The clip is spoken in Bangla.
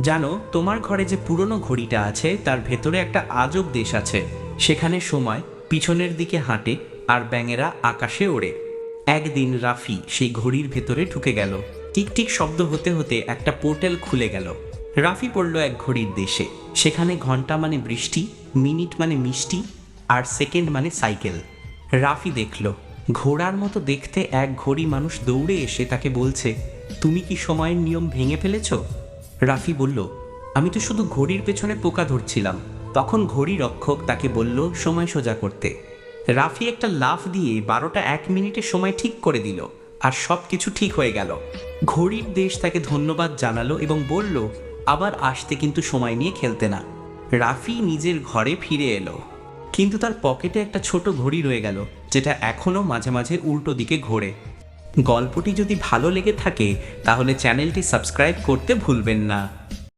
জানো, তোমার ঘরে যে পুরনো ঘড়িটা আছে, তার ভেতরে একটা আজব দেশ আছে। সেখানে সময়, পিছনের দিকে হাঁটে আর ব্যাঙেরা আকাশে ওড়ে। একদিন রাফি সেই ঘড়ির ভেতরে ঢুকে গেল। টিকটিক শব্দ হতে হতে একটা পোর্টাল খুলে গেল। রাফি পড়ল এক ঘড়ির দেশে। সেখানে ঘণ্টা মানে বৃষ্টি, মিনিট মানে মিষ্টি, আর সেকেন্ড মানে সাইকেল। রাফি দেখল, ঘোড়ার মতো দেখতে এক ঘড়ি মানুষ দৌড়ে এসে তাকে বলছে, তুমি কি সময়ের নিয়ম ভেঙে ফেলেছ? রাফি বলল, আমি তো শুধু ঘড়ির পেছনে পোকা ধরছিলাম। তখন ঘড়ি রক্ষক তাকে বলল, সময় সোজা করতে। রাফি একটা লাফ দিয়ে বারোটা এক মিনিটে সময় ঠিক করে দিল, আর সব কিছু ঠিক হয়ে গেল। ঘড়ির দেশ তাকে ধন্যবাদ জানালো এবং বলল, আবার আসতে কিন্তু সময় নিয়ে খেলতে না। রাফি নিজের ঘরে ফিরে এলো। কিন্তু তার পকেটে একটা ছোট ঘড়ি রয়ে গেল, যেটা এখনও মাঝে মাঝে উল্টো দিকে ঘোরে। গল্পটি যদি ভালো লেগে থাকে তাহলে চ্যানেলটি সাবস্ক্রাইব করতে ভুলবেন না।